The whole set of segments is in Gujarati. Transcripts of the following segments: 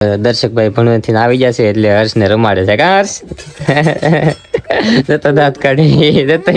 દર્શકભાઈ ભણવાથી આવી જશે એટલે હર્ષને રમાડે છે. કા હર્ષ? જતો દાંત કાઢી. જતો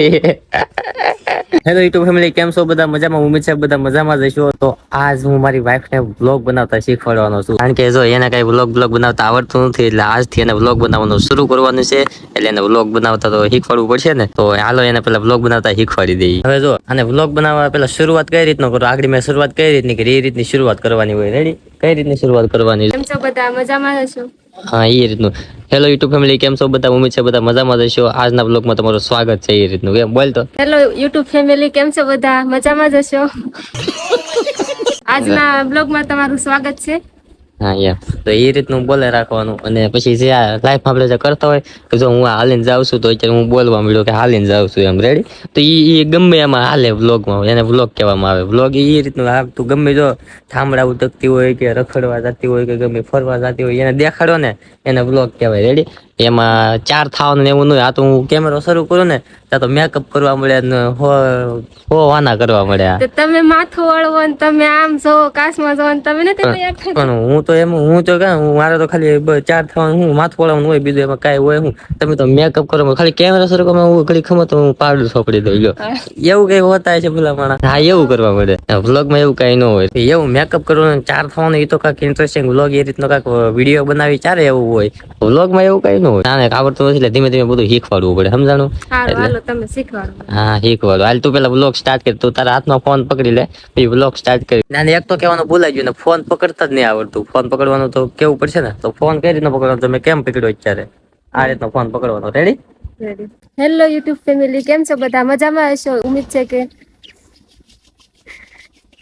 હેલો યુટ્યુબ ફેમિલી કેમ છો? બધા મજામાં? ઉમેદ સાહેબ બધા મજામાં જશો તો આજ હું મારી વાઈફ ને વ્લોગ બનાવતા શીખવાડવાનો છું. કારણ કે જો એને કઈ વ્લોગ બ્લોગ બનાવતા આવડતું નથી, એટલે આજથી એને બ્લોગ બનાવવાનું શરૂ કરવાનું છે. એટલે એને વ્લોગ બનાવતા તો શીખવાડવું પડશે ને. તો હાલો એને પેલા વ્લોગ બનાવતા શીખવાડી દઈએ. હવે જો અને વ્લોગ બનાવવા પેલા શરૂઆત કઈ રીતનો કરો? આગળ મેં શરૂઆત કઈ રીતની કરી? એ રીતની શરૂઆત કરવાની હોય. રેડી કઈ રીતની શરૂઆત કરવાની? કેમ છો બધા? મજામાં હશો? હા એ રીતનું. હેલો યુટ્યુબ ફેમિલી કેમ છો બધા? ઉમેદ છે બધા? મજામાં જશો આજના બ્લોગમાં તમારું સ્વાગત છે એ રીતનું. કેમ? બોલ તો. હેલો યુટ્યુબ ફેમિલી કેમ છો બધા? મજામાં જ હશો? આજના બ્લોગમાં તમારું સ્વાગત છે. હા યાર તો એ રીતનું બોલે રાખવાનું. અને પછી જે આ લાઈફ આપણે જે કરતા હોય, કે જો હું હાલીને જાઉં છું, તો અત્યારે હું બોલવા મળ્યો કે હાલીને જાઉં છું એમ. રેડી તો એ એ ગમે એમાં હાલે વ્લોગમાં એને વ્લોગ કહેવામાં આવે. વ્લોગ એ રીતનું આ તું ગમે જો ઠામડા ઉતકતી હોય કે રખડવા જતી હોય કે ગમે ફરવા જતી હોય, એને દેખાડો ને, એને વ્લોગ કહેવાય. રેડી એમાં ચાર થાવ ને એવું નહીં આ તો હું કેમેરો શરૂ કરું ને ત્યાં તો મેકઅપ કરવા મળ્યા ને હો હો વાના કરવા મળ્યા. તમે માથું વળવો ને તમે આમ જો કાશમાં જો તમે નથી પણ હું તો એમ હું તો કાં હું મારે તો ખાલી ચાર થવાનું હું માથું વળવાનું હોય બીજું એમાં કાંઈ હોય હું. તમે તો મેકઅપ કરો ખાલી કેમેરા શરૂ કરો હું ખાલી ખમો તો હું પાડું સોપડી દઉં ગયો એવું કઈ હોતા છે ભલા માણા હા એવું કરવા મળે. વ્લોગમાં એવું કઈ ન હોય. એવું મેકઅપ કરવાનું ચાર થવાનું એ તો કાંઈક ઇન્ટરેસ્ટિંગ વ્લોગ એ રીતનો કાંઈક વીડિયો બનાવી ચારે એવું હોય. વ્લોગમાં એવું કઈ ન હોય. ના આવડતું નથી એટલે ધીમે ધીમે બધું શીખવાડવું પડે સમજાણું? હાલો તમે શીખવાડો. હા શીખવાડો. હાલ તું પેલા બ્લોગ સ્ટાર્ટ કરી તું તારા હાથમાં ફોન પકડી લે પછી વ્લોગ સ્ટાર્ટ કરી. ના એક તો કહેવાનું ભૂલાઈ ગયું ને ફોન પકડતા જ નહીં આવડતું. ફોન પકડવાનું તો કેવું પડશે ને? તો ફોન કઈ રીતનો પકડવાનો? તમે કેમ પકડ્યો અત્યારે? આ રીતનો ફોન પકડવાનો. રેડી હેલો યુટ્યુબ ફેમિલી કેમ છો? બધા મજામાં હશો? ઉમ્મીદ છે કે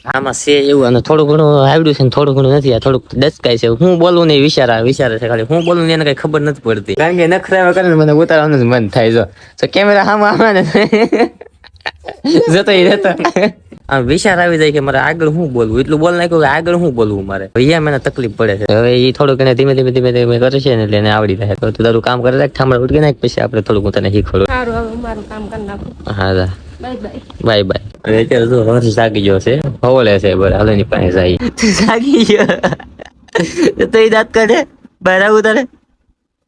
આમાં છે એવું અને થોડું ઘણું આવડ્યું છે થોડું ઘણું નથી થોડુંક દસકાય છે. હું બોલું ને વિચારા વિચારે છે ખાલી. હું બોલું ને એને કઈ ખબર નથી પડતી. કારણ કે નખરા કરે મને ઉતારવાનું મન થાય જો. તો કેમેરા આમાં આવે ને જતો એ રહેતો. આમ વિચાર આવી જાય કે મારે આગળ શું બોલવું? એટલું બોલ નાખ્યું કે આગળ શું બોલવું મારે? અહીંયા મને તકલીફ પડે છે. હવે એ થોડુંક એને ધીમે ધીમે ધીમે ધીમે કરે છે ને એટલે એને આવડી જાય. તો તું તારું કામ કરે રાખ ઠામડા ઉઠી નાખ પછી આપણે થોડુંક હું તને શીખવાડું. સારું હવે મારું કામ કરી નાખું. હા બાય બાય બાય બાય હવે અત્યારે તો હર્ષ જાગી ગયો છે. હવલે છે બરાબર હાલો ની પાસે જાય. જાગી ગયો. તો એ દાંત કાઢે. બહાર આવું તારે.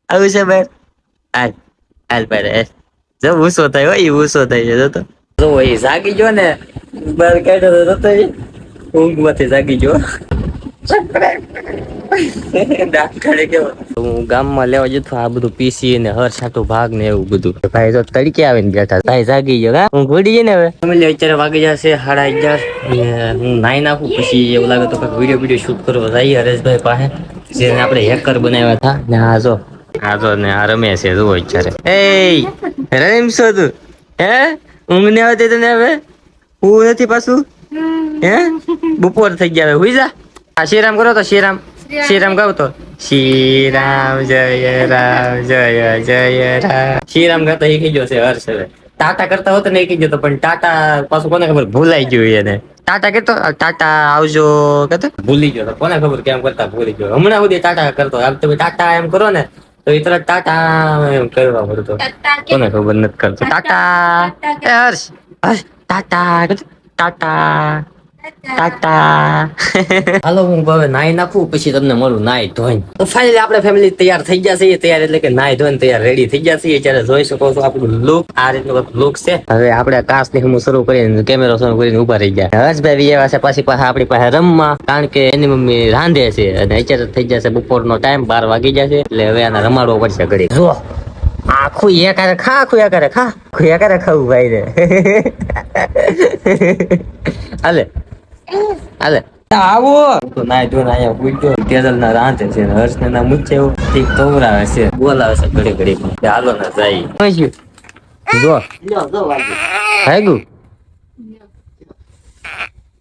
આવું છે બહાર. હાલ હાલ બહાર. જો ઊંસો થાય હોય એ ઊંસો થાય છે જો તો. જો એ જાગી ગયો ને બહાર કાઢ્યો તો તો ઊંઘમાંથી જાગી ગયો. હું ગામમાં લેવા જતો આ બધું પીસી ને હર છાટું ભાગ ને એવું બધું. ભાઈ તો તડકે આવીને બેઠા ભાઈ જાગી ગયો. હા ઘોડી જઈને હવે? ફેમિલી અત્યારે વાગી જશે સાડા અગિયાર હું નાઈ નાખું. પછી એવું લાગે તો કંઈક વીડિયો વીડિયો શૂટ કરવો જઈએ હરેશભાઈ પાસે. જેને આપણે હેકર બનાવ્યા હતા. ને આ જો. આ જો ને આ રમે છે, જુઓ અત્યારે. એ રમશો તું? હે? ઊંઘ ને આવતી તને હવે? હું નથી પાછું? હે? બપોર થઈ ગયા હવે. હુઈ જા. આ શ્રીરામ કરો તો શ્રીરામ. શ્રીરામ ગાવ તો? શ્રી રામ જય રામ જય જય રામ. શ્રીરામ ગાતો એ કીધો છે હર્ષ હવે. ટાટા કરતા હોત ને એ કીધો પણ ટાટા પાછું કોને ખબર? ભૂલાઈ ગયું એને. ટાટા કેતો? ટાટા આવજો કેતો? ભૂલી ગયો તો કોને ખબર કેમ કરતા ભૂલી ગયો? હમણાં સુધી ટાટા કરતો. આમ તમે ટાટા એમ કરો ને તો એ તરત ટાટા એમ કરવા પડતો કોને ખબર નથી કરતો. ટાટા હર્ષ. હર્ષ ટાટા. ટાટા. હાલો, હું હવે નાઈ નાખું, પછી તમને મળું નાઈ ધોઈને. તો ફાઇનલી આપણે ફેમિલી તૈયાર થઈ ગયા છીએ. તૈયાર એટલે કે નાઈ ધોઈને તૈયાર રેડી થઈ ગયા છીએ. ત્યારે જોઈ શકો છો આપણું લુક આ રીતનું લુક છે. હવે આપણે કાસની હું શરૂ કરીને કેમેરો શરૂ કરીને ઊભા રહી ગયા. હર્ષભાઈ એવા છે પાછી પાસે આપણી પાસે રમવા, કારણ કે એની મમ્મી રાંધે છે. અને અત્યારે થઈ જશે બપોરનો ટાઈમ બાર વાગી જશે. એટલે હવે આને રમાડવો પડશે ઘડી જો આખું એ કરે ખા, આખું એ કરે ખા. આખું કરે ખાવું ભાઈ રે. હાલે. હાલે. આવો. તો નાય જો અહીંયા પૂછ્યો તેજલ ના રાંધે છે હર્ષ ને ના મૂછે એવું. ઠીક કવરાવે છે. બોલાવે છે ઘડી ઘડી. પણ કે હાલો ના જાય. જો. હાગુ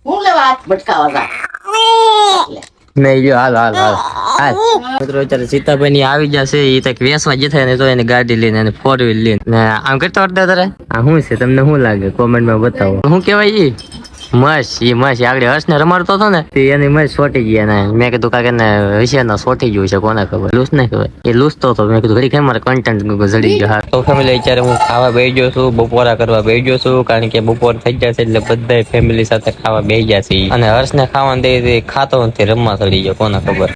હું લેવા ભટકાવા નહીં જો હાલ હાલ હાલ. હાલ. મિત્રો અત્યારે સીતાભાઈ ની આવી જશે એ તક વેસવા જતા ને તો એને ગાડી લઈને એને ફોર વ્હીલ લઈને. આમ કરતો કરતા તારે? આ શું છે? તમને શું લાગે? કોમેન્ટમાં બતાવો. શું કહેવાય ઈ? મસ એ મસ આગળ હર્ષ ને રમાડતો હતો ને તે એની મસ સોટી ગયા ને મેં કીધું કાકે ને વિશે ના સોટી ગયું છે કોને ખબર? લૂસ ને ખબર. એ લૂસતો હતો મેં કીધું ઘડી કેમ મારે કન્ટેન્ટ જડી ગયો. હા. તો ફેમિલી અત્યારે હું ખાવા બેસી ગયો છું બપોરા કરવા બેસી ગયો છું કારણ કે બપોર થઈ જશે એટલે બધા ફેમિલી સાથે ખાવા બેસી છે અને હર્ષ ને ખાવાનું દે ખાતો નથી રમવા ચડી ગયો કોને ખબર?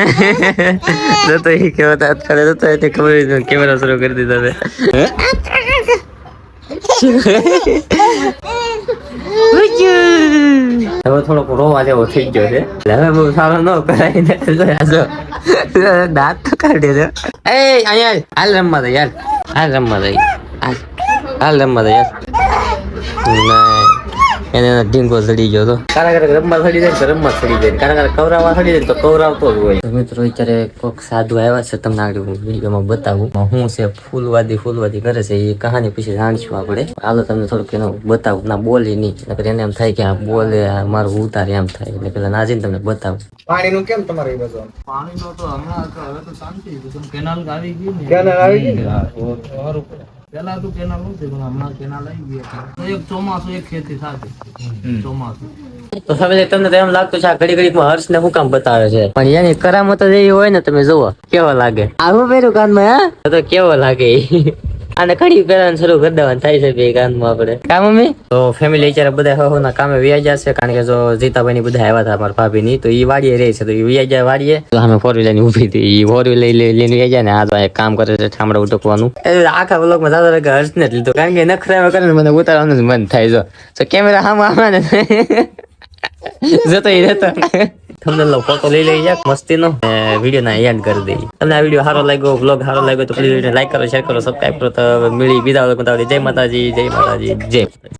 તો એ કેવો અત્યારે તો એને ખબર કેમેરા શરૂ કરી દીધા છે. હવે થોડોક રોવા જેવો થઈ ગયો છે. હવે બહુ સારો ન કરાય, ને દાંત તો કાઢે છે. એ, અહીંયા હાલ રમવા દે યાર હાલ રમવા દે. હાલ. રમવા દે યાર એને એનો ઢીંગો ચડી ગયો તો કારા કારક રમવા ચડી જાય તો રમવા ચડી જાય. કારા કારા કવરાવા ચડી જાય તો કવરાવતો જ હોય. મિત્રો અત્યારે કોઈક સાધુ આવ્યા છે તમને આગળ હું વિડીયોમાં બતાવું. હું છે ફૂલવાદી ફૂલવાદી કરે છે. એ કહાની પછી જાણીશું આપણે. હાલો તમને થોડુંક એનો બતાવું. ના બોલી નહીં. નકર એને એમ થાય કે આ બોલે આ મારું ઉતારે એમ થાય. એટલે પેલા નાજીને તમને બતાવું. પાણીનું કેમ તમારે એ બાજુ પાણીનો તો હમણાં હવે તો શાંતિ કેનાલ આવી ગઈ કેનાલ આવી ગઈ ને? પેલા તો કેનાલ નહોતી પણ હમણાં કેનાલ આવી ગયા તો એક ચોમાસું એક ખેતી થતી ચોમાસું. તો હવે તમને તો એમ લાગતું છે આ ઘડી ઘડીમાં હર્ષ ને શું કામ બતાવે છે? પણ એની કરામત જ એવી હોય ને તમે જુઓ કેવો લાગે? આવું પહેર્યું કાનમાં હા? તો કેવો લાગે આને કડી પહેરવાનું શરૂ કરી દેવાનું થાય છે બે કાનમાં આપણે. કામ મમ્મી? તો ફેમિલી અત્યારે બધા હો ના કામે વ્યાજ જશે કારણ કે જો જીતાભાઈ ની બધા આવ્યા હતા અમારા ભાભી ની તો એ વાડીએ રહે છે તો એ વ્યાજ જાય વાડીએ. તો અમે ફોર વ્હીલરની ઊભી હતી એ ફોર વ્હીલર લઈને વ્યાજ ને આ તો એક કામ કરે છે ઠામડા ઉટકવાનું. આખા બ્લોકમાં દાદા કે હર્ષ ને જ લીધું કારણ કે નખરા કરે મને ઉતારવાનું જ મન થાય છે. તો કેમેરા આમાં આમાં ને. જતો એ રહેતો. તમને ફોટો લઈ લઈ જાય મસ્તી નો વીડિયો ના એન્ડ કરી દઈ તમને આ વીડિયો સારો લાગ્યો બ્લોગ સારો લાગ્યો તો પ્લીઝ લાઈક કરો શેર કરો સબસ્ક્રાઈબ કરો. તો મળી બીજા લોકો જય માતાજી જય માતાજી, જય.